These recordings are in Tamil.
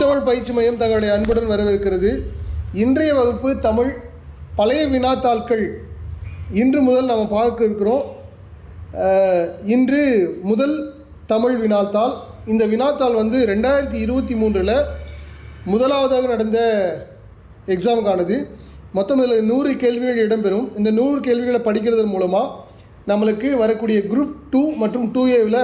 தமிழ் பயிற்சி மையம் தங்களுடைய அன்புடன் வரவேற்கிறது. இன்றைய வகுப்பு தமிழ் பழைய வினாத்தாள்கள். இன்று முதல் நம்ம பார்க்க இருக்கிறோம். இன்று முதல் தமிழ் வினாத்தாள். இந்த வினாத்தாள் வந்து ரெண்டாயிரத்தி இருபத்தி மூன்றில் முதலாவதாக நடந்த எக்ஸாமுக்கானது. மொத்தம் இதில் நூறு கேள்விகள் இடம்பெறும். இந்த நூறு கேள்விகளை படிக்கிறதன் மூலமாக நம்மளுக்கு வரக்கூடிய குரூப் டூ மற்றும் டூ ஏவில்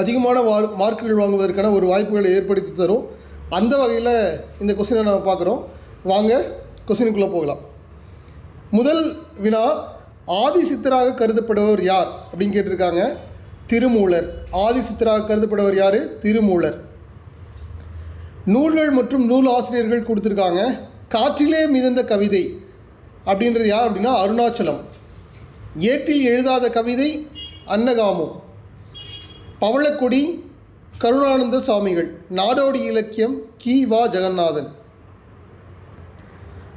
அதிகமான வார் மார்க்குகள் வாங்குவதற்கான ஒரு வாய்ப்புகளை ஏற்படுத்தி தரும். அந்த வகையில் இந்த கொஸ்டினை நம்ம பார்க்குறோம். வாங்க கொஸ்டினுக்குள்ளே போகலாம். முதல் வினா ஆதி சித்தராக கருதப்படுபவர் யார்? அப்படின்னு கேட்டிருக்காங்க. திருமூலர். ஆதி சித்தராக கருதப்படுவர் யார்? திருமூலர். நூல்கள் மற்றும் நூல் ஆசிரியர்கள் கொடுத்துருக்காங்க. காற்றிலே மிதந்த கவிதை அப்படின்றது யார் அப்படின்னா? அருணாச்சலம். ஏட்டில் எழுதாத கவிதை அன்னகாமம். பவளக்கொடி கருணானந்த சுவாமிகள் நாடோடி இலக்கியம் கி. வா. ஜெகநாதன்.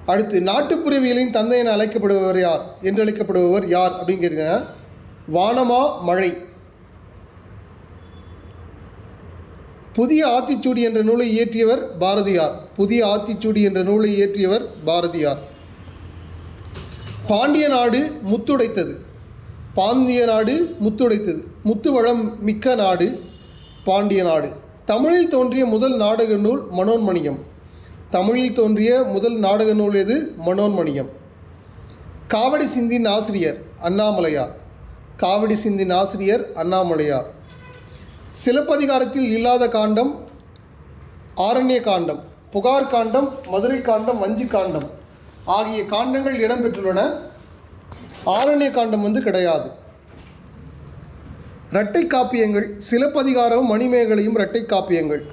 அடுத்து நாட்டுப்புறவியலின் தந்தை என அழைக்கப்படுபவர் யார்? என்று அழைக்கப்படுபவர் யார்? அப்படின்னு கேட்குங்க வானமா மழை. புதிய ஆத்திச்சூடி என்ற நூலை இயற்றியவர் பாரதியார். புதிய ஆத்திச்சூடி என்ற நூலை இயற்றியவர் பாரதியார். பாண்டிய நாடு முத்துடைத்தது. பாண்டிய நாடு முத்துடைத்தது. முத்து வளம் மிக்க நாடு பாண்டிய நாடு. தமிழில் தோன்றிய முதல் நாடக நூல் மனோன்மணியம். தமிழில் தோன்றிய முதல் நாடக நூல் எது? மனோன்மணியம். காவடி சிந்தின் ஆசிரியர் அண்ணாமலையார். காவடி சிந்தின் ஆசிரியர் அண்ணாமலையார். சிலப்பதிகாரத்தில் இல்லாத காண்டம் ஆரண்ய காண்டம் புகார் காண்டம் மதுரை காண்டம் வஞ்சி காண்டம் ஆகிய காண்டங்கள் இடம்பெற்றுள்ளன ஆரண்ய காண்டம் வந்து கிடையாது. இரட்டை காப்பியங்கள் சிலப்பதிகாரம் மணிமேகலையும் இரட்டை காப்பியங்கள்.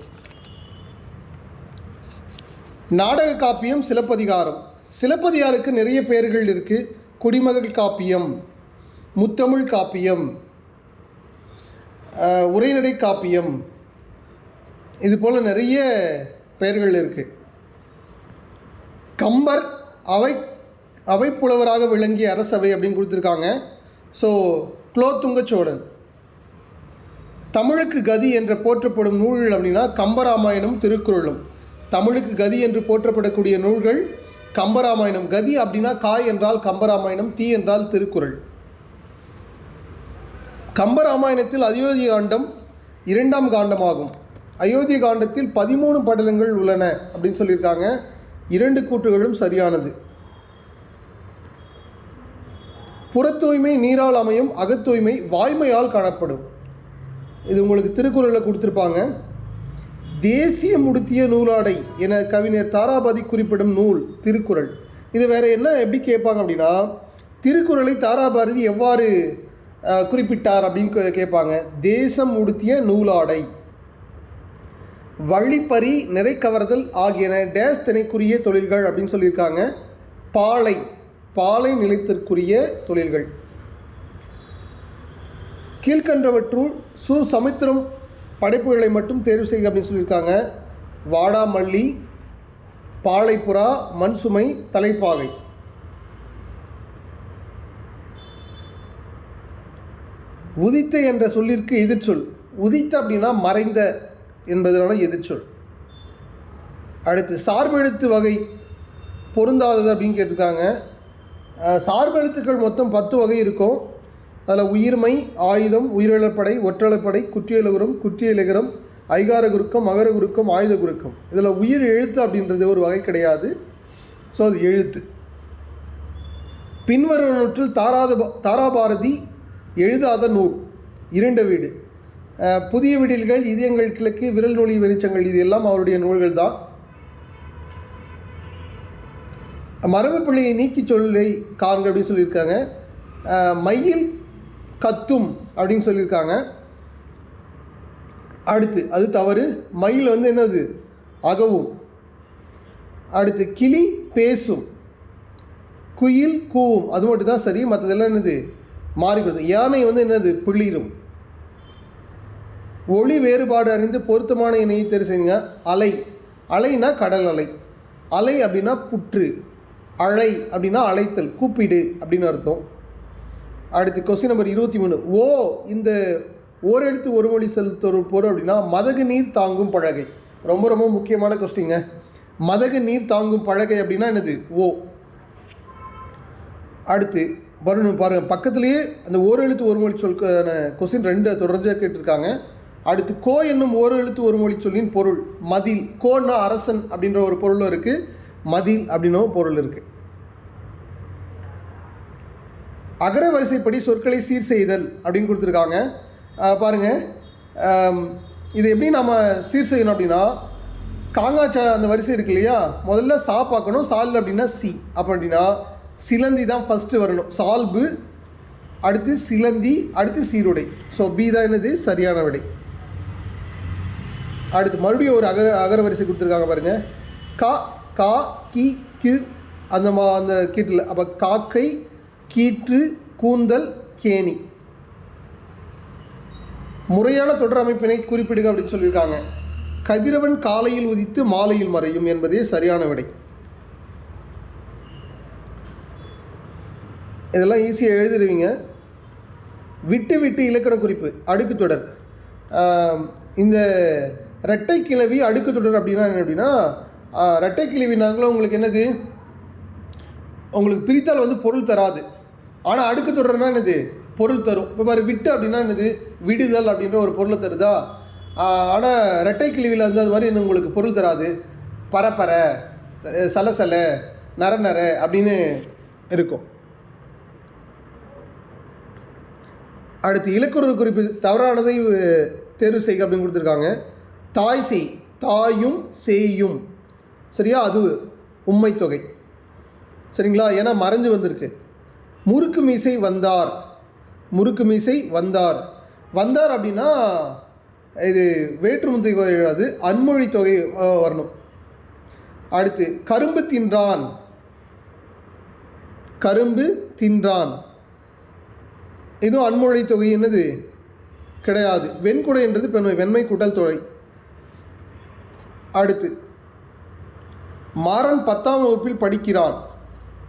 நாடக காப்பியம் சிலப்பதிகாரம். சிலப்பதிகாருக்கு நிறைய பெயர்கள் இருக்குது குடிமகள் காப்பியம் முத்தமிழ் காப்பியம் உரைநடை காப்பியம். இது போல் நிறைய பெயர்கள் இருக்குது கம்பர் அவை அவைப்புலவராக விளங்கிய அரசவை அப்படின்னு கொடுத்துருக்காங்க. ஸோ குலோத்துங்க சோழன். தமிழுக்கு கதி என்று போற்றப்படும் நூல்கள் அப்படின்னா கம்பராமாயணம் திருக்குறளும். தமிழுக்கு கதி என்று போற்றப்படக்கூடிய நூல்கள் கம்பராமாயணம். கதி அப்படின்னா காய் என்றால் கம்பராமாயணம் தீ என்றால் திருக்குறள். கம்பராமாயணத்தில் அயோத்தி காண்டம் இரண்டாம் காண்டமாகும். அயோத்தி காண்டத்தில் பதிமூணு படலங்கள் உள்ளன அப்படின்னு சொல்லியிருக்காங்க. இரண்டு கூற்றுகளும் சரியானது. புறத்தூய்மை நீரால் அமையும் அகத்தூய்மை வாய்மையால் காணப்படும். இது உங்களுக்கு திருக்குறளில் கொடுத்துருப்பாங்க. தேசிய முடுத்திய நூலாடை என கவிஞர் தாராபாதி குறிப்பிடும் நூல் திருக்குறள். இது வேறு என்ன எப்படி கேட்பாங்க அப்படின்னா திருக்குறளை தாராபாரதி எவ்வாறு குறிப்பிட்டார் அப்படின்னு கே- கேட்பாங்க. தேசம் உடுத்திய நூலாடை. வழிப்பறி நிறை கவர்தல் ஆகியன டேஸ் தினைக்குரிய தொழில்கள் அப்படின்னு சொல்லியிருக்காங்க. பாலை பாலை நிலைத்திற்குரிய தொழில்கள். கீழ்கண்டவற்றுள் சு சமுத்திரம் படைப்புகளை மட்டும் தேர்வு செய்க அப்படின்னு சொல்லியிருக்காங்க. வாடாமல்லி பாலைப்புறா மண்சுமை தலைப்பாகை. உதித்த என்ற சொல்லிற்கு எதிர்ச்சொல். உதித்த அப்படின்னா மறைந்த என்பதனால எதிர்ச்சொல். அடுத்து சார்பெழுத்து வகை பொருந்தாதது அப்படின்னு கேட்டிருக்காங்க. சார்பெழுத்துக்கள் மொத்தம் பத்து வகை இருக்கும். அதில் உயிர்மை ஆயுதம் உயிரிழப்படை ஒற்றளப்படை குற்றியலுகுரம் குற்றியலுகரம் ஐகார குருக்கம் மகர குருக்கம் ஆயுத குருக்கம். இதில் உயிர் எழுத்து அப்படின்றது ஒரு வகை கிடையாது. ஸோ அது எழுத்து. பின்வரும் நூற்றில் தாராத தாராபாரதி எழுதாத நூல். இரண்ட வீடு. புதிய விடில்கள் இதயங்கள் கிழக்கு விரல் நூலி வெளிச்சங்கள் இது எல்லாம் அவருடைய நூல்கள் தான். மரபு பிள்ளையை நீக்கி சொல்லை காண்க அப்படின்னு சொல்லியிருக்காங்க. மயில் கத்தும் அப்படின்னு சொல்லியிருக்காங்க. அடுத்து அது தவறு. மயில் வந்து என்னது? அகவும். அடுத்து கிளி பேசும். குயில் கூவும். அது மட்டும் தான் சரி மற்றதெல்லாம் என்னது? மாறிக்கிறது யானை வந்து என்னது? பிளிரும். ஒளி வேறுபாடு அறிந்து பொருத்தமான இணையை தேர்வு செய்யுங்க. அலை. அலைனா கடல் அலை. அலை அப்படின்னா புற்று. அலை அப்படின்னா அழைத்தல் கூப்பிடு அப்படின்னு அர்த்தம். அடுத்து கொஸ்டின் நம்பர் இருபத்தி மூணு. ஓ இந்த ஓரெழுத்து ஒரு மொழி செலுத்தொரு பொருள் அப்படின்னா மதகு நீர் தாங்கும் பழகை. ரொம்ப ரொம்ப முக்கியமான கொஸ்டிங்க மதகு நீர் தாங்கும் பழகை அப்படின்னா என்னது? ஓ. அடுத்து வரணும் பாருங்கள் பக்கத்துலேயே அந்த ஓர் எழுத்து ஒரு மொழி சொல்க்கான கொஸ்டின் ரெண்டு தொடர்ச்சியாக கேட்டிருக்காங்க. அடுத்து கோ என்னும் ஓர் எழுத்து ஒரு மொழி சொல்லின் பொருள் மதில். கோன்னா அரசன் அப்படின்ற ஒரு பொருளும் இருக்குது மதில் அப்படின்னும் பொருள் இருக்குது அகர வரிசைப்படி சொற்களை சீர் செய்தல் அப்படின்னு கொடுத்துருக்காங்க. பாருங்கள் பாருங்க. இது எப்படி நம்ம சீர் செய்யணும் அப்படின்னா காங்காச்சா அந்த வரிசை இருக்கு இல்லையா? முதல்ல சா பார்க்கணும். சால் அப்படின்னா சி. அப்போ அப்படின்னா சிலந்தி தான் ஃபஸ்ட்டு வரணும். சால்பு அடுத்து சிலந்தி அடுத்து சீருடை. ஸோ பி தான் என்னது? சரியான விடை. அடுத்து மறுபடியும் ஒரு அகர அகர வரிசை கொடுத்துருக்காங்க பாருங்கள் கா கா கி கியூ அந்த மா அந்த கீட்டில். அப்போ காக்கை கீற்று கூந்தல் கேணி. முறையான தொடர் அமைப்பினை குறிப்பிடுக அப்படின்னு சொல்லியிருக்காங்க. கதிரவன் காலையில் உதித்து மாலையில் மறையும் என்பதே சரியான விடை. இதெல்லாம் ஈஸியாக எழுதிடுவீங்க. விட்டு விட்டு இலக்கண குறிப்பு அடுக்கு தொடர். இந்த ரெட்டை கிளவி அடுக்கு தொடர் அப்படின்னா என்ன அப்படின்னா ரெட்டை கிளவினாங்களும் உங்களுக்கு என்னது? உங்களுக்கு பிரித்தால் வந்து பொருள் தராது. ஆனால் அடுக்கு தொடர்னா என்னது? பொருள் தரும். இப்போ பாரு விட்டு அப்படின்னா என்னது? விடுதல் அப்படின்ற ஒரு பொருளை தருதா? ஆனால் ரெட்டை கிழிவில் வந்து அது மாதிரி இன்னும் உங்களுக்கு பொருள் தராது? பரப்பர சலசல நர நர அப்படின்னு இருக்கும். அடுத்து இலக்குறவு குறிப்பு தவறானதை தேர்வு செய்க அப்படின்னு கொடுத்துருக்காங்க. தாய் செய் தாயும் சேயும். சரியா? அது உண்மை தொகை. சரிங்களா? ஏன்னா மறைஞ்சு வந்திருக்கு. முறுக்கு மீசை வந்தார். முறுக்கு மீசை வந்தார். வந்தார் அப்படின்னா இது வேற்றுமுந்தை அது அன்மொழி தொகை வரணும். அடுத்து கரும்பு தின்றான். கரும்பு தின்றான். இதுவும் அன்மொழி தொகை என்னது? கிடையாது. வெண்குடை என்றது பெண்மை வெண்மை கூட்டல் தொகை. அடுத்து மாறன் பத்தாம் வகுப்பில் படிக்கிறான்.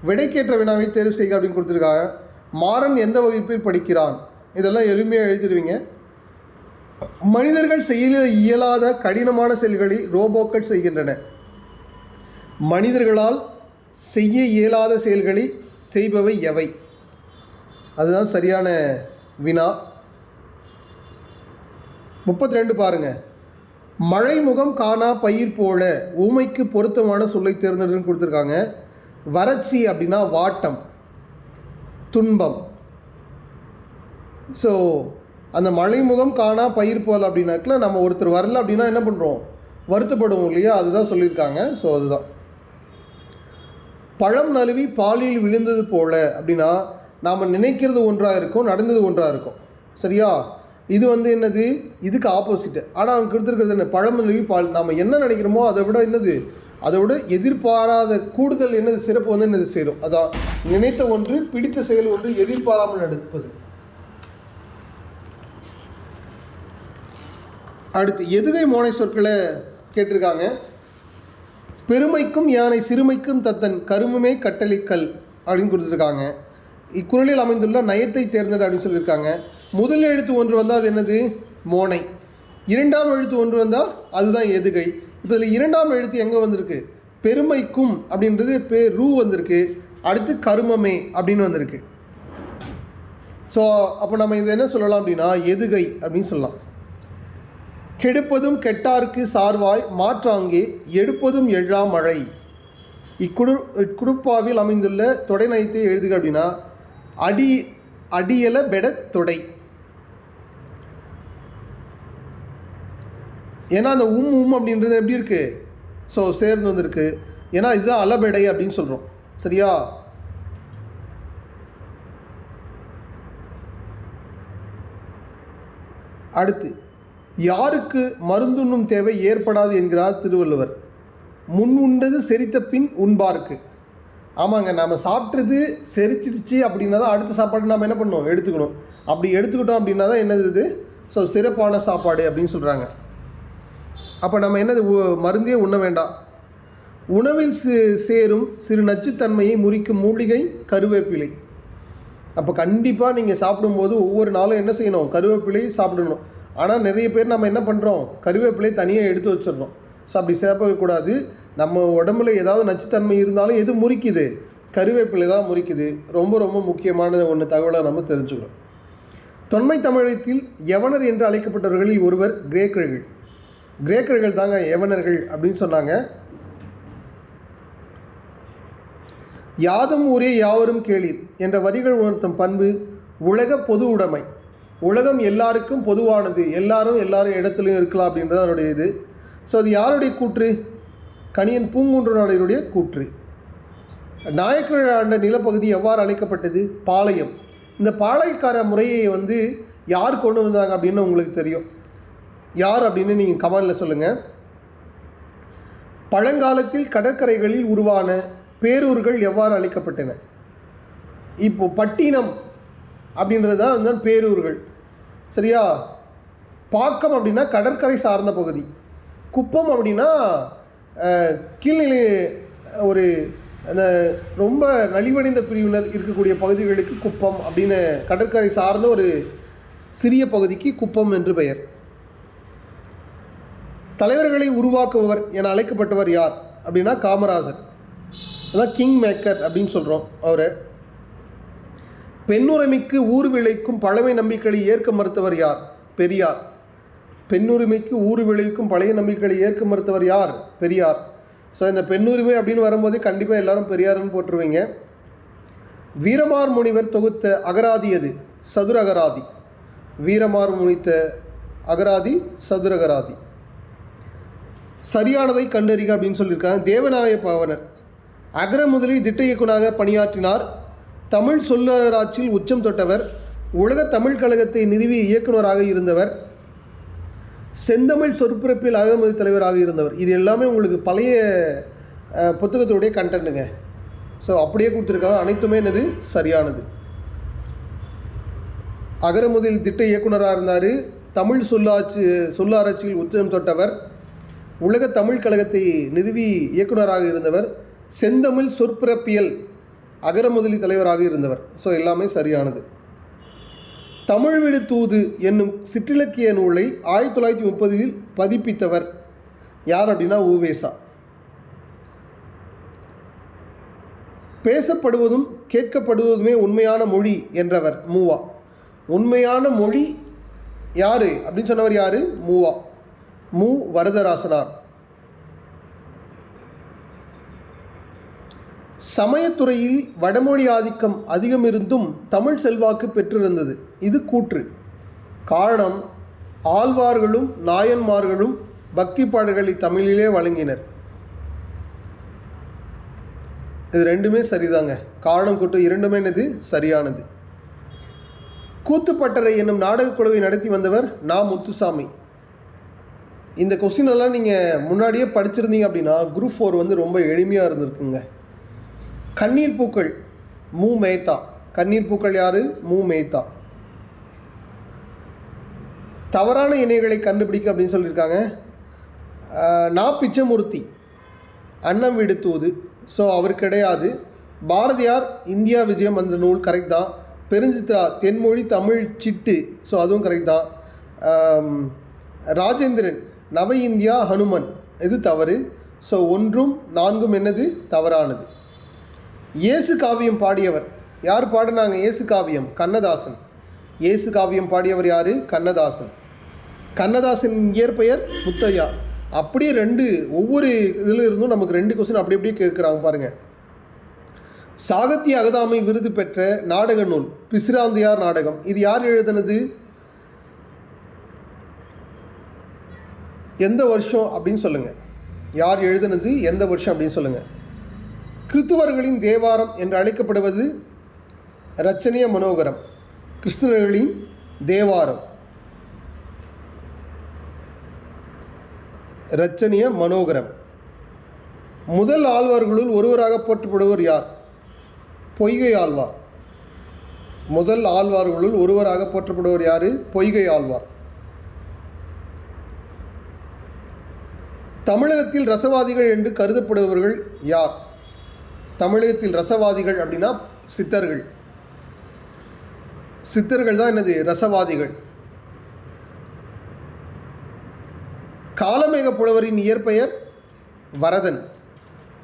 விடைக்கேற்ற வினாவை தேர்வு செய்க அப்படின்னு கொடுத்துருக்காங்க. மாறன் எந்த வகுப்பில் படிக்கிறான்? இதெல்லாம் எளிமையாக எழுதிடுவீங்க. மனிதர்கள் செய்ய இயலாத கடினமான செயல்களை ரோபோக்கள் செய்கின்றன. மனிதர்களால் செய்ய இயலாத செயல்களை செய்பவை எவை? அதுதான் சரியான வினா. முப்பத்தி ரெண்டு பாருங்க. மழைமுகம் காணா பயிர் போல ஊமைக்கு பொருத்தமான சொல்லை தேர்ந்தெடுன்னு கொடுத்துருக்காங்க. வறட்சி அப்படின்னா வாட்டம் துன்பம். ஸோ அந்த மழைமுகம் காணா பயிர் போல் அப்படின்னாக்கில் நம்ம ஒருத்தர் வரல அப்படின்னா என்ன பண்ணுறோம் வருத்தப்படுவோம் இல்லையா? அதுதான் சொல்லியிருக்காங்க. ஸோ அதுதான். பழம் நழுவி பாலில் விழுந்தது போல அப்படின்னா நாம் நினைக்கிறது ஒன்றாக இருக்கும் நடந்தது ஒன்றாக இருக்கும். சரியா? இது வந்து என்னது? இதுக்கு ஆப்போசிட்டு ஆனால் அவங்க கொடுத்துருக்கிறது என்ன? பழம் நழுவி பால். நாம் என்ன நினைக்கிறோமோ அதை விட என்னது? அதோடு எதிர்பாராத கூடுதல் என்னது சிறப்பு வந்து என்னது சேரும்? அதான் நினைத்த ஒன்று பிடித்த செயல் ஒன்று எதிர்பாராமல் நடப்பது. அடுத்து எதுகை மோனை சொற்களை கேட்டிருக்காங்க. பெருமைக்கும் யானை சிறுமைக்கும் தத்தன் கருமமே கட்டளிக்கல் அப்படின்னு கொடுத்துருக்காங்க. இக்குறளில் அமைந்துள்ள நயத்தை தேர்ந்தெடு அப்படின்னு சொல்லியிருக்காங்க. முதல் எழுத்து ஒன்று வந்தால் அது என்னது? மோனை. இரண்டாம் எழுத்து ஒன்று வந்தால் அதுதான் எதுகை. இப்போ இதில் இரண்டாம் எழுத்து எங்கே வந்திருக்கு? பெருமைக்கும் அப்படின்றது பே ரூ வந்திருக்கு. அடுத்து கருமமே அப்படின்னு வந்திருக்கு. ஸோ அப்போ நம்ம இதை என்ன சொல்லலாம் அப்படின்னா எதுகை அப்படின்னு சொல்லலாம். கெடுப்பதும் கெட்டார்க்கு சார்வாய் மாற்றாங்கே எடுப்பதும் எழா மழை. இக்குடு இக்குடுப்பாவில் அமைந்துள்ள தொடை நயத்தை எழுதுக அப்படின்னா அடி அடியல பெட தொடை. ஏன்னா அந்த உம் உம் அப்படின்றது எப்படி இருக்குது ஸோ சேர்ந்து வந்திருக்கு. ஏன்னா இதுதான் அலபெடை அப்படின்னு சொல்கிறோம் சரியா? அடுத்து யாருக்கு மருந்துண்ணும் தேவை ஏற்படாது என்கிறார் திருவள்ளுவர். முன் உண்டது செரித்த பின் உண்பார்க்கு. ஆமாங்க நாம் சாப்பிட்றது செரிச்சிருச்சு அப்படின்னா தான் அடுத்த சாப்பாடு நம்ம என்ன பண்ணுவோம்? எடுத்துக்கணும். அப்படி எடுத்துக்கிட்டோம் அப்படின்னா தான் என்னது இது? ஸோ சிறப்பான சாப்பாடு அப்படின்னு சொல்கிறாங்க அப்போ நம்ம என்னது மருந்தே உண்ண வேண்டாம். உணவில் சே- சேரும் சிறு நச்சுத்தன்மையை முறிக்கும் மூலிகை கருவேப்பிலை. அப்போ கண்டிப்பாக நீங்கள் சாப்பிடும்போது ஒவ்வொரு நாளும் என்ன செய்யணும்? கருவேப்பிலை சாப்பிடணும். ஆனால் நிறைய பேர் நம்ம என்ன பண்ணுறோம் கருவேப்பிலை தனியாக எடுத்து வச்சிடுறோம் ஸோ அப்படி சேர்க்கக்கூடாது நம்ம உடம்புல ஏதாவது நச்சுத்தன்மை இருந்தாலும் எது முறிக்குது? கருவேப்பிலை தான் முறிக்குது. ரொம்ப ரொம்ப முக்கியமான ஒன்று தகவலை நம்ம தெரிஞ்சுக்கணும். தொன்மை தமிழகத்தில் யவனர் என்று அழைக்கப்பட்டவர்களில் ஒருவர் கிரேக்கர்கள். கிரேக்கர்கள் தாங்க யவனர்கள் அப்படின்னு சொன்னாங்க. யாதும் ஊரே யாவரும் கேளீர் என்ற வரிகள் உணர்த்தும் பண்பு உலக பொது உடைமை. உலகம் எல்லாருக்கும் பொதுவானது. எல்லாரும் எல்லாரும் இடத்துலையும் இருக்கலாம் அப்படின்றது அதனுடைய இது. ஸோ அது யாருடைய கூற்று? கணியன் பூங்குன்றனுடைய கூற்று. நாயக்கர்கள் ஆண்ட நிலப்பகுதி எவ்வாறு அழைக்கப்பட்டது? பாளையம். இந்த பாளையக்கார முறையை வந்து யார் கொண்டு வந்தாங்க அப்படின்னு உங்களுக்கு தெரியும். யார் அப்படின்னு நீங்கள் கமெண்டில் சொல்லுங்கள் பழங்காலத்தில் கடற்கரைகளில் உருவான பேரூர்கள் எவ்வாறு அழைக்கப்பட்டன? இப்போ பட்டினம் அப்படின்றது தான் வந்து பேரூர்கள். சரியா? பாக்கம் அப்படின்னா கடற்கரை சார்ந்த பகுதி. குப்பம் அப்படின்னா கீழ்நிலை ஒரு அந்த ரொம்ப நலிவடைந்த பிரிவினர் இருக்கக்கூடிய பகுதிகளுக்கு குப்பம் அப்படின்னு கடற்கரை சார்ந்த ஒரு சிறிய பகுதிக்கு குப்பம் என்று பெயர். தலைவர்களை உருவாக்குபவர் என அழைக்கப்பட்டவர் யார்? அப்படின்னா காமராஜர் அதான் கிங் மேக்கர் அப்படின்னு சொல்கிறோம் அவர். பெண்ணுரிமைக்கு ஊர் விளைக்கும் பழமை நம்பிக்கைகளை ஏற்க மறுத்தவர் யார்? பெரியார். பெண்ணுரிமைக்கு ஊர் விளைவிக்கும் பழைய நம்பிக்கைகளை ஏற்க மறுத்தவர் யார்? பெரியார். ஸோ இந்த பெண்ணுரிமை அப்படின்னு வரும்போது கண்டிப்பாக எல்லாரும் பெரியார்னு போட்டுருவீங்க. வீரமார் முனிவர் தொகுத்த அகராதி எது? சதுர அகராதி. வீரமார் முனித்த அகராதி சதுரகராதி சரியானதை கண்டறிக அப்படின்னு சொல்லியிருக்காங்க. தேவநாய பாவனர். அகர முதலில் திட்ட இயக்குனராக பணியாற்றினார். தமிழ் சொல்லராட்சியில் உச்சம் தொட்டவர். உலக தமிழ் கழகத்தை நிறுவி இயக்குனராக இருந்தவர். செந்தமிழ் சொற்பிறப்பில் அகமதி தலைவராக இருந்தவர். இது எல்லாமே உங்களுக்கு பழைய புத்தகத்துடைய கண்டென்ட்டுங்க ஸோ அப்படியே கொடுத்துருக்காங்க. அனைத்துமே என்னது? சரியானது. அகரமுதில் திட்ட இயக்குனராக இருந்தார். தமிழ் சொல்லாட்சி சொல்லாராய்ச்சியில் உச்சம் தொட்டவர். உலக தமிழ் கழகத்தை நிறுவி இயக்குனராக இருந்தவர் செந்தமிழ் சொற்பிறப்பியல் அகரமுதலி தலைவராக இருந்தவர். ஸோ எல்லாமே சரியானது. தமிழ் வீடு தூது என்னும் சிற்றிலக்கிய நூலை ஆயிரத்தி தொள்ளாயிரத்தி முப்பதில் பதிப்பித்தவர் யார் அப்படின்னா ஊவேசா பேசப்படுவதும் கேட்கப்படுவதுமே உண்மையான மொழி என்றவர் மூவா. உண்மையான மொழி யாரு அப்படின்னு சொன்னவர் யாரு? மூவா. மு. வரதராசனார். சமயத்துறையில் வடமொழி ஆதிக்கம் அதிகம் இருந்தும் தமிழ் செல்வாக்கு பெற்றிருந்தது. இது கூற்று. காரணம் ஆழ்வார்களும் நாயன்மார்களும் பக்தி பாடல்களை தமிழிலே வழங்கினர். இது ரெண்டுமே சரிதாங்க. காரணம் கூட்டு இரண்டுமே என்னது? சரியானது. கூத்துப்பட்டறை என்னும் நாடகக் குழுவை நடத்தி வந்தவர் நா. முத்துசாமி. இந்த கொஸ்டின் எல்லாம் நீங்கள் முன்னாடியே படிச்சிருந்தீங்க அப்படின்னா குரூப் ஃபோர் வந்து ரொம்ப எளிமையாக இருந்திருக்குங்க. கண்ணீர் பூக்கள் மு மேத்தா. கண்ணீர் பூக்கள் யார்? மூ மேத்தா. தவறான இணைகளை கண்டுபிடிக்க அப்படின்னு சொல்லியிருக்காங்க. நா பிச்சமூர்த்தி. அன்னம் விடுத்துவது ஸோ அவர் கிடையாது. பாரதியார் இந்தியா விஜயம் அந்த நூல் கரெக்ட் தான். பெருஞ்சித்ரா தென்மொழி தமிழ் சிட்டு. ஸோ அதுவும் கரெக்ட் தான். ராஜேந்திரன். நவ இந்தியா ஹனுமன். இது தவறு? ஸோ ஒன்றும் நான்கும் என்னது? தவறானது. இயேசு காவியம் பாடியவர். யார் பாடினாங்க இயேசு காவியம்? கண்ணதாசன். இயேசு காவியம் பாடியவர் யார்? கண்ணதாசன். கண்ணதாசன் இயற்பெயர் முத்தையா. அப்படியே ரெண்டு ஒவ்வொரு இதில் இருந்தும் நமக்கு ரெண்டு கொஸ்டின் அப்படி அப்படியே கேட்குறாங்க பாருங்கள் சாகித்ய அகதாமை விருது பெற்ற நாடக நூல் பிசிராந்தியார் நாடகம். இது யார் எழுதினது? எந்த வருஷம் அப்படின்னு சொல்லுங்கள் யார் எழுதினது எந்த வருஷம் அப்படின்னு சொல்லுங்கள் கிறித்துவர்களின் தேவாரம் என்று அழைக்கப்படுவது ரச்சனைய மனோகரம் கிறிஸ்தவர்களின் தேவாரம். ரச்சனிய மனோகரம். முதல் ஆழ்வார்களுள் ஒருவராக போற்றப்படுவர் யார்? பொய்கை ஆழ்வார். முதல் ஆழ்வார்களுள் ஒருவராக போற்றப்படுவர் யார்? பொய்கை ஆழ்வார். தமிழகத்தில் ரசவாதிகள் என்று கருதப்படுபவர்கள் யார்? தமிழகத்தில் ரசவாதிகள் அப்படின்னா சித்தர்கள். சித்தர்கள் தான் என்னது? ரசவாதிகள். காலமேக புலவரின் இயற்பெயர் வரதன்.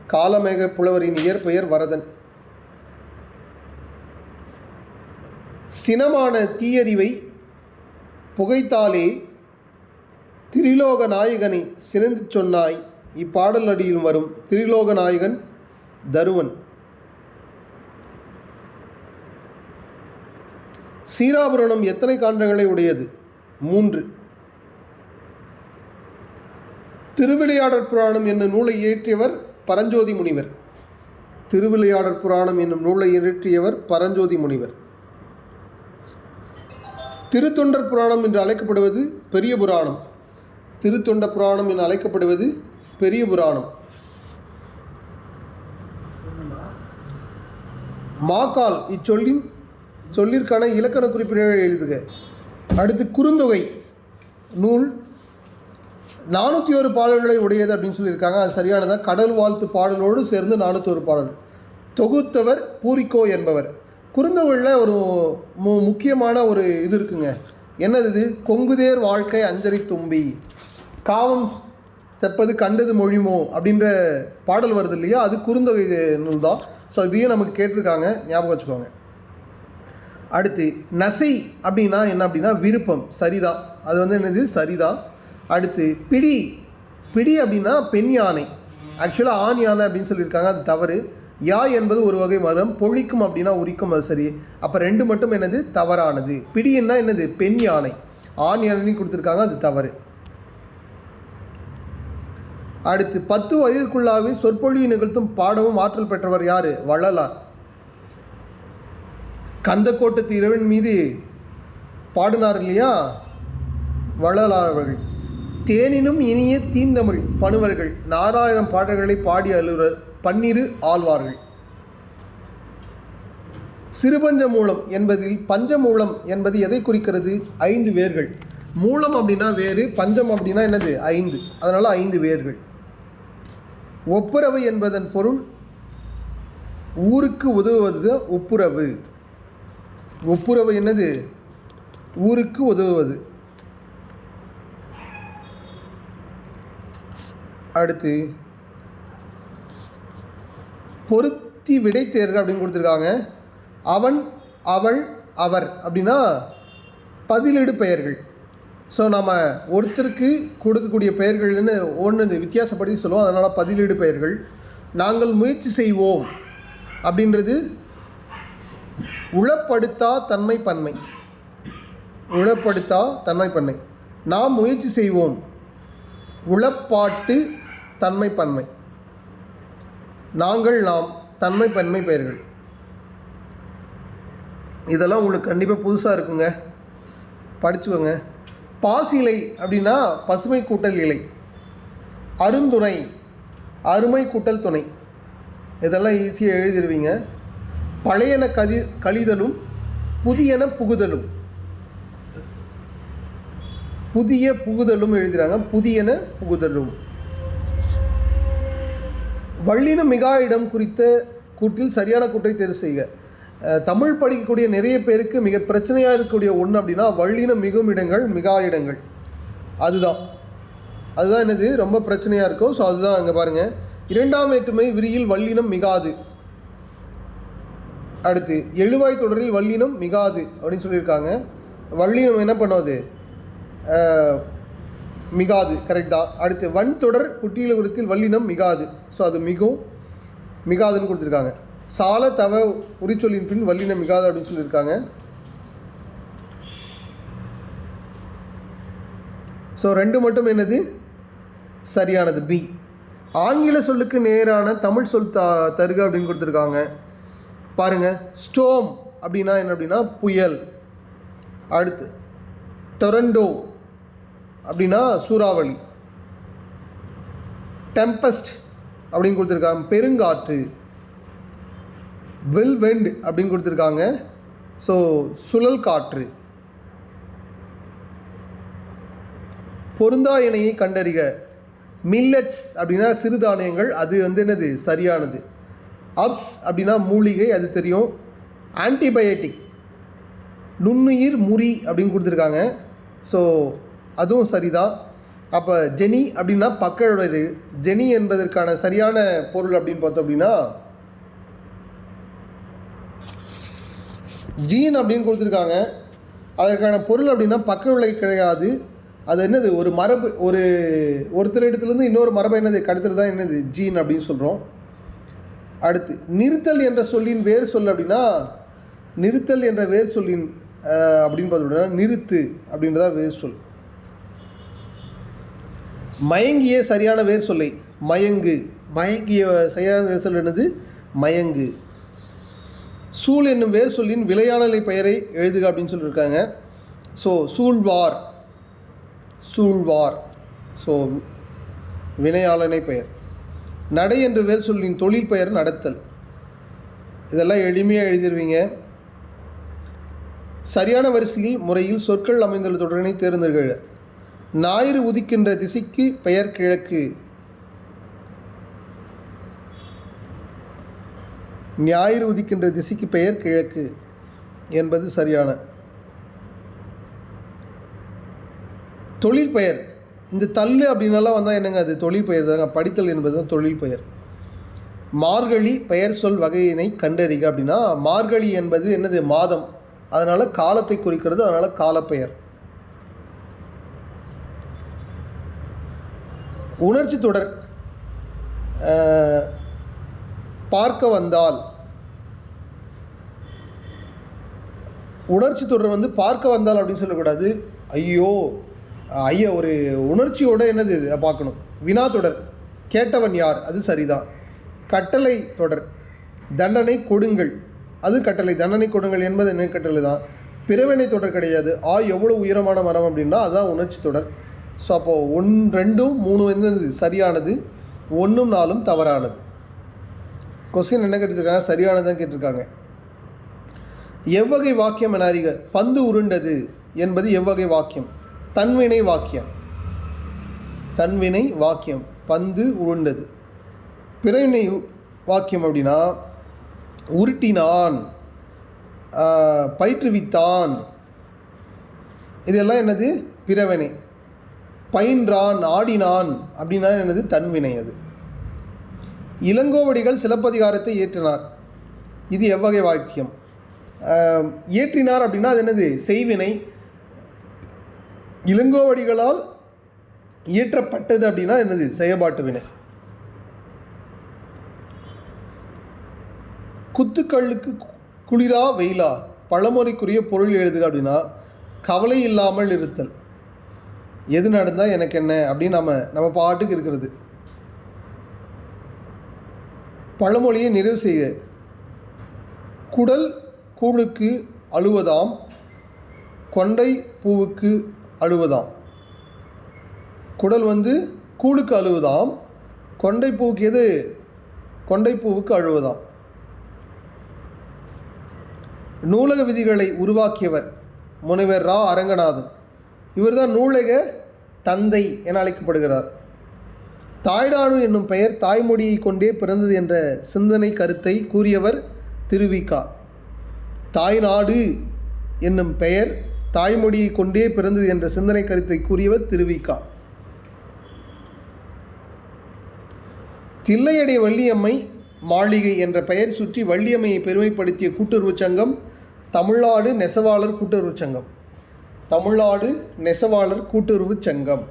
காலமேக புலவரின் இயற்பெயர் வரதன். சினமான தீயறிவை புகைத்தாலே திரிலோக நாயகனை சிறந்து சொன்னாய். இப்பாடல் அடியில் வரும் திரிலோக நாயகன் தருவன். சீராபுரணம் எத்தனை காண்டங்களை உடையது? மூன்று. திருவிளையாடற் புராணம் என்னும் நூலை இயற்றியவர் பரஞ்சோதி முனிவர். திருவிளையாடற் புராணம் என்னும் நூலை இயற்றியவர் பரஞ்சோதி முனிவர். திருத்தொண்டர் புராணம் என்று அழைக்கப்படுவது பெரிய புராணம். திருத்தொண்ட புராணம் என அழைக்கப்படுவது பெரிய புராணம். மாக்கால் இச்சொல்லின் சொல்லிற்கான இலக்கண குறிப்பினர்கள் எழுதுக. அடுத்து குறுந்தொகை நூல். நானூற்றி ஒரு பாடல்களை உடையது அப்படின்னு சொல்லியிருக்காங்க. அது சரியானதான் கடல் வாழ்த்து பாடலோடு சேர்ந்து நானூற்றி ஒரு பாடல். தொகுத்தவர் பூரிக்கோ என்பவர். குறுந்தொகையில் ஒரு மு முக்கியமான ஒரு இது இருக்குங்க. என்னது இது? கொங்குதேர் வாழ்க்கை அஞ்சரி தும்பி. காவம் செப்பது கண்டது மொழிமோ அப்படின்ற பாடல் வருது இல்லையா? அது குறுந்தொகை நூல் தான் ஸோ இதையும் நமக்கு கேட்டிருக்காங்க. ஞாபகம் வச்சுக்கோங்க. அடுத்து நசை அப்படின்னா என்ன அப்படின்னா விருப்பம் சரிதான். அது வந்து என்னது? சரிதான். அடுத்து பிடி. பிடி அப்படின்னா பெண் யானை. ஆக்சுவலாக ஆண் யானை அப்படின்னு சொல்லியிருக்காங்க. அது தவறு. யா என்பது ஒரு வகை மரம். பொழிக்கும் அப்படின்னா உரிக்கும். அது சரி. அப்போ ரெண்டு மட்டும் என்னது? தவறானது. பிடின்னா என்னது? பெண் யானை. ஆண் யானைன்னு கொடுத்துருக்காங்க. அது தவறு. அடுத்து பத்து வயதுக்குள்ளாகவே சொற்பொழிவு நிகழ்த்தும் பாடமும் ஆற்றல் பெற்றவர் யார்? வள்ளலார். கந்தக்கோட்டத்து இறைவன் மீது பாடினார் இல்லையா? வள்ளலார் அவர்கள். தேனினும் இனிய தீந்தமிழ் பணுவர்கள் நாலாயிரம் பாடல்களை பாடி அலுவலர் பன்னிரு ஆழ்வார்கள். சிறுபஞ்ச மூலம் என்பதில் பஞ்சமூலம் என்பது எதை குறிக்கிறது? ஐந்து வேர்கள். மூலம் அப்படின்னா வேறு பஞ்சம் அப்படின்னா என்னது? ஐந்து. அதனால் ஐந்து வேர்கள். ஒப்புரவு என்பதன் பொருள் ஊருக்கு உதவுவது ஒப்புரவு. ஒப்புரவு என்னது? ஊருக்கு உதவுவது. அடுத்து பொருத்தி விடை தேர்க அப்படின்னு கொடுத்துருக்காங்க. அவன் அவள் அவர் அப்படின்னா பதிலீடு பெயர்கள். ஸோ நம்ம ஒருத்தருக்கு கொடுக்கக்கூடிய பெயர்கள்னு ஒன்று வித்தியாசப்படுத்தி சொல்லுவோம். அதனால் பதிலீடு பெயர்கள். நாங்கள் முயற்சி செய்வோம். அப்படின்றது உளப்படுத்தா தன்மை பன்மை. உளப்படுத்தா தன்மை பன்மை. நாம் முயற்சி செய்வோம். உளப்பாட்டு தன்மை பன்மை. நாங்கள் நாம் தன்மை பன்மை பெயர்கள். இதெல்லாம் உங்களுக்கு கண்டிப்பாக புதுசாக இருக்குங்க. படிச்சுக்கோங்க. பாசிலை அப்படின்னா பசுமை கூட்டல் இலை. அருந்துணை அருமை கூட்டல் துணை. இதெல்லாம் ஈஸியாக எழுதிடுவீங்க பழையன கதி கழிதலும் புதியன புகுதலும். புதிய புகுதலும் எழுதுகிறாங்க புதியன புகுதலும். வள்ளின மிகா இடம் குறித்த கூற்றில் சரியான கூற்றை தேர்வு செய்க. தமிழ் படிக்கக்கூடிய நிறைய பேருக்கு மிக பிரச்சனையாக இருக்கக்கூடிய ஒன்று அப்படின்னா வள்ளின மிகும் இடங்கள் மிகா இடங்கள். அதுதான். அதுதான் என்னது? ரொம்ப பிரச்சனையாக இருக்கும். ஸோ அதுதான் அங்கே பாருங்கள் இரண்டாம் வேற்றுமை விரியில் வல்லினம் மிகாது. அடுத்து எழுவாய் தொடரில் வல்லினம் மிகாது அப்படின்னு சொல்லியிருக்காங்க. வல்லினம் என்ன பண்ணுவது? மிகாது. கரெக்ட் தான். அடுத்து வன் தொடர் குட்டியில வல்லினம் மிகாது. ஸோ அது மிகும் மிகாதுன்னு கொடுத்துருக்காங்க. சால தவ உரிச்சொல்லின் பின் வல்லினம் மிகாது அப்படின்னு சொல்லியிருக்காங்க. ஸோ ரெண்டு மட்டும் என்னது? சரியானது. பி ஆங்கில சொல்லுக்கு நேரான தமிழ் சொல் த தருக அப்படின்னு கொடுத்துருக்காங்க. பாருங்கள் ஸ்டோம் அப்படின்னா என்ன அப்படின்னா புயல். அடுத்து டொரண்டோ அப்படின்னா சூறாவளி. டெம்பஸ்ட் அப்படின்னு கொடுத்துருக்காங்க. பெருங்காற்று. வில் வெண்ட் அப்படின்னு கொடுத்துருக்காங்க. ஸோ சுழல் காற்று. பொருந்தா இணையை கண்டறிக. மில்லட்ஸ் அப்படின்னா சிறுதானியங்கள் அது வந்து என்னது? சரியானது. அப்ஸ் அப்படின்னா மூலிகை அது தெரியும். ஆன்டிபயோட்டிக் நுண்ணுயிர் முறி அப்படின்னு கொடுத்துருக்காங்க. ஸோ அதுவும் சரிதான். அப்போ ஜெனி அப்படின்னா பக்கழுடரு ஜெனி என்பதற்கான சரியான பொருள் அப்படின்னு பார்த்தோம் அப்படின்னா ஜீன் அப்படின்னு கொடுத்துருக்காங்க. அதற்கான பொருள் அப்படின்னா பக்க விலை கிடையாது. அது என்னது? ஒரு மரபு ஒரு ஒருத்தர் இடத்துலேருந்து இன்னொரு மரபு என்னது? கடத்துறது தான் என்னது? ஜீன் அப்படின்னு சொல்கிறோம் அடுத்து நிறுத்தல் என்ற சொல்லின் வேறு சொல் அப்படின்னா நிறுத்தல் என்ற வேறு சொல்லின் அப்படின்னு பார்த்தோம்னா நிறுத்து அப்படின்றதா வேறு சொல். மயங்கிய சரியான வேர் சொல்லை மயங்கு. மயங்கிய சரியான வேர் சொல் என்னது? மயங்கு. சூழ் என்னும் வேர் சொல்லின் விளையாடலை பெயரை எழுதுக அப்படின்னு சொல்லியிருக்காங்க ஸோ சூழ்வார் சூழ்வார் ஸோ வினையாளனை பெயர். நடை என்று வேர் சொல்லின் தொழில் பெயர் நடத்தல். இதெல்லாம் எளிமையாக எழுதிருவீங்க. சரியான வரிசையில் முறையில் சொற்கள் அமைந்துள்ள தொடரினை தேர்ந்தெடுக்க ஞாயிறு உதிக்கின்ற திசைக்கு பெயர் கிழக்கு. ஞாயிறு உதிக்கின்ற திசைக்கு பெயர் கிழக்கு என்பது சரியான. தொழில் பெயர். இந்த தள்ளு அப்படின்னலாம் வந்தால் என்னங்க அது? தொழில் பெயர் தாங்க. படித்தல் என்பது தான் தொழில் பெயர். மார்கழி பெயர் சொல் வகையினை கண்டறிக அப்படின்னா மார்கழி என்பது என்னது? மாதம். அதனால் காலத்தை குறிக்கிறது அதனால் காலப்பெயர். உணர்ச்சி தொடர். பார்க்க வந்தால் உணர்ச்சி தொடர் வந்து பார்க்க வந்தால் அப்படின்னு சொல்லக்கூடாது. ஐயோ ஐயா ஒரு உணர்ச்சியோட என்னது இது? பார்க்கணும். வினா தொடர். கேட்டவன் யார்? அது சரிதான். கட்டளை தொடர். தண்டனை கொடுங்கள். அது கட்டளை. தண்டனை கொடுங்கள் என்பது என்ன கட்டளை தான்? பிறவினை தொடர் கிடையாது. ஆ எவ்வளோ உயரமான மரம் அப்படின்னா அதுதான் உணர்ச்சி தொடர். ஸோ அப்போது ஒன் ரெண்டும் மூணு வந்து என்னது? சரியானது. ஒன்றும் நாலும் தவறானது. கொஸ்டின் என்ன கேட்டிருக்காங்க? சரியானதான் கேட்டிருக்காங்க. எவ்வகை வாக்கியம் என அறிக. பந்து உருண்டது என்பது எவ்வகை வாக்கியம்? தன்வினை வாக்கியம். தன்வினை வாக்கியம். பந்து உருண்டது. பிறவினை வாக்கியம் அப்படின்னா உருட்டினான் பயிற்றுவித்தான். இதெல்லாம் என்னது? பிறவினை. பயின்றான் ஆடினான் அப்படின்னா என்னது? தன்வினை அது. இளங்கோவடிகள் சிலப்பதிகாரத்தை இயற்றினார். இது எவ்வகை வாக்கியம்? இயற்றினார் அப்படின்னா அது என்னது? செய்வினை. இளங்கோவடிகளால் இயற்றப்பட்டது அப்படின்னா என்னது? செயல்பாட்டு வினை. குத்துக்கல்லுக்கு குளிரா வெயிலா? பழமொழிக்குரிய பொருள் எழுதுக அப்படின்னா கவலை இல்லாமல் இருத்தல். எது நடந்தால் எனக்கு என்ன? அப்படின்னு நம்ம நம்ம பாட்டுக்கு இருக்கிறது. பழமொழியை நிறைவு செய்க. குடல் கூழுக்கு அழுவதாம் கொண்டை பூவுக்கு அழுவதாம். குடல் வந்து கூழுக்கு அழுவதாம் கொண்டை பூவுக்கு எது? கொண்டை பூவுக்கு அழுவதாம். நூலக விதிகளை உருவாக்கியவர் முனைவர் ரா. அரங்கநாதன். இவர்தான் நூலக தந்தை என அழைக்கப்படுகிறார். தாய்நாடு என்னும் பெயர் தாய்மொழியை கொண்டே பிறந்தது என்ற சிந்தனை கருத்தை கூறியவர் திருவிகா. தாய்நாடு என்னும் பெயர் தாய்மொழியை கொண்டே பிறந்தது என்ற சிந்தனை கருத்தை கூறியவர் திருவிகா தில்லையடை வள்ளியம்மை மாளிகை என்ற பெயர் சுற்றி வள்ளியம்மையை பெருமைப்படுத்திய கூட்டுறவு சங்கம் தமிழ்நாடு நெசவாளர் கூட்டுறவு சங்கம். தமிழ்நாடு நெசவாளர் கூட்டுறவுச் சங்கம்.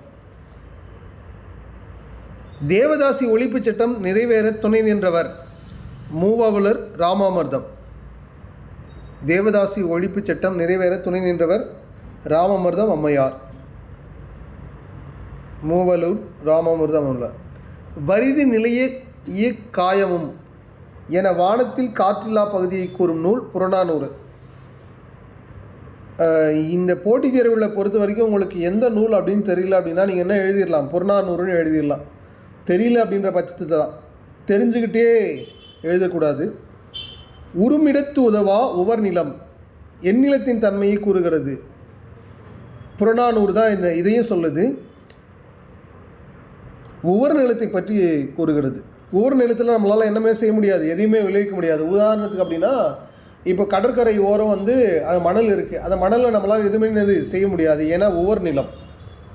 தேவதாசி ஒழிப்புச் சட்டம் நிறைவேற துணை நின்றவர் மூவாவலர் ராமாமிர்தம். தேவதாசி ஒழிப்பு சட்டம் நிறைவேற துணை நின்றவர் ராமமிர்தம் அம்மையார். மூவலூர் ராமமிர்தம் அம்மையார். வரிது நிலைய காயமும் என வானத்தில் காற்றில்லா பகுதியை கூறும் நூல் புறநானூறு. இந்த போட்டித் தேர்வுகளை பொறுத்த வரைக்கும் உங்களுக்கு எந்த நூல் அப்படின்னு தெரியல அப்படின்னா நீங்கள் என்ன எழுதிடலாம்? புறநானூறுன்னு எழுதிடலாம். தெரியல அப்படின்ற பட்சத்தில் தான் தெரிஞ்சுக்கிட்டே எழுதக்கூடாது. உருமிடத்து உதவா உவர் நிலம். எந்நிலத்தின் தன்மையை கூறுகிறது. புறநானூறு தான் இந்த இதையும் சொல்லுது. ஒவ்வொரு நிலத்தை பற்றி கூறுகிறது. ஒவ்வொரு நிலத்தில் நம்மளால் என்னமே செய்ய முடியாது எதையுமே விளைவிக்க முடியாது. உதாரணத்துக்கு அப்படின்னா இப்போ கடற்கரை ஓரம் வந்து அது மணல் இருக்குது அந்த மணலில் நம்மளால் எதுவுமே செய்ய முடியாது. ஏன்னா ஒவ்வொரு நிலம்.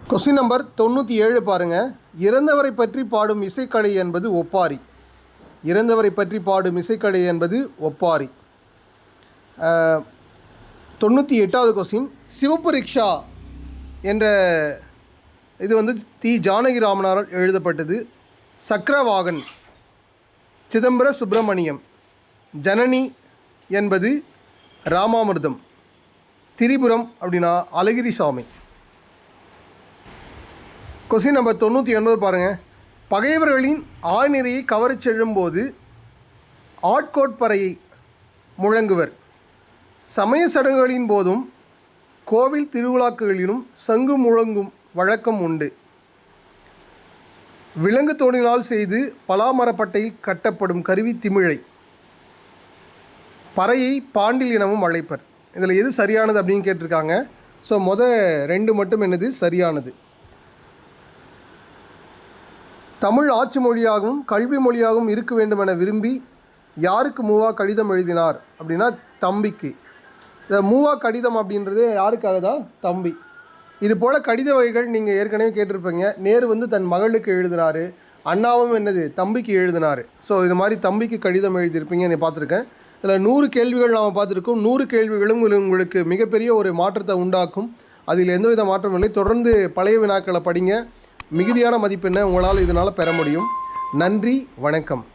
கொஸ்டின் நம்பர் தொண்ணூற்றி ஏழு பாருங்கள் இறந்தவரை பற்றி பாடும் இசைக்கலை என்பது ஒப்பாரி. இறந்தவரை பற்றி பாடும் இசைக்கடை என்பது ஒப்பாரி. தொண்ணூற்றி எட்டாவது கொஸ்டின் சிவப்பு ரிக்ஷா என்ற இது வந்து தி ஜானகி ராமனாரால் எழுதப்பட்டது. சக்கரவாகன் சிதம்பர சுப்பிரமணியம் ஜனனி என்பது ராமாமிர்தம். திரிபுரம் அப்படின்னா அழகிரி சாமி கொஸ்டின் நம்பர் தொண்ணூற்றி ஒன்பது பாருங்கள் பகைவர்களின் ஆழ்நிறையை கவரச் செல்லும்போது ஆட்கோட்பறையை முழங்குவர். சமய சடங்குகளின் போதும் கோவில் திருவிழாக்களிலும் சங்கு முழங்கும் வழக்கம் உண்டு. விலங்கு தோணினால் செய்து பலாமரப்பட்டையில் கட்டப்படும் கருவி திமிழை. பறையை பாண்டில் இனமும் அழைப்பர். இதில் எது சரியானது அப்படின்னு கேட்டிருக்காங்க. ஸோ மொதல் ரெண்டு மட்டும் என்னது? சரியானது. தமிழ் ஆட்சி மொழியாகவும் கல்வி மொழியாகவும் இருக்க வேண்டும் என விரும்பி யாருக்கு மூவா கடிதம் எழுதினார் அப்படின்னா தம்பிக்கு. இந்த மூவா கடிதம் அப்படின்றது யாருக்காக தான்? தம்பி. இது போல் கடித வகைகள் நீங்கள் ஏற்கனவே கேட்டிருப்பீங்க. நேரு வந்து தன் மகளுக்கு எழுதினார். அண்ணாவும் என்னது? தம்பிக்கு எழுதினார். ஸோ இது மாதிரி தம்பிக்கு கடிதம் எழுதியிருப்பீங்க நீ பார்த்துருக்கேன். இதில் நூறு கேள்விகள் நாம் பார்த்துருக்கோம். நூறு கேள்விகளும் உங்களுக்கு மிகப்பெரிய ஒரு மாற்றத்தை உண்டாக்கும். அதில் எந்தவித மாற்றமும் இல்லை. தொடர்ந்து பழைய வினாக்களை படிங்க. மிகுதியான மதிப்பெண்ணை உங்களால் இதனால் பெற முடியும். நன்றி வணக்கம்.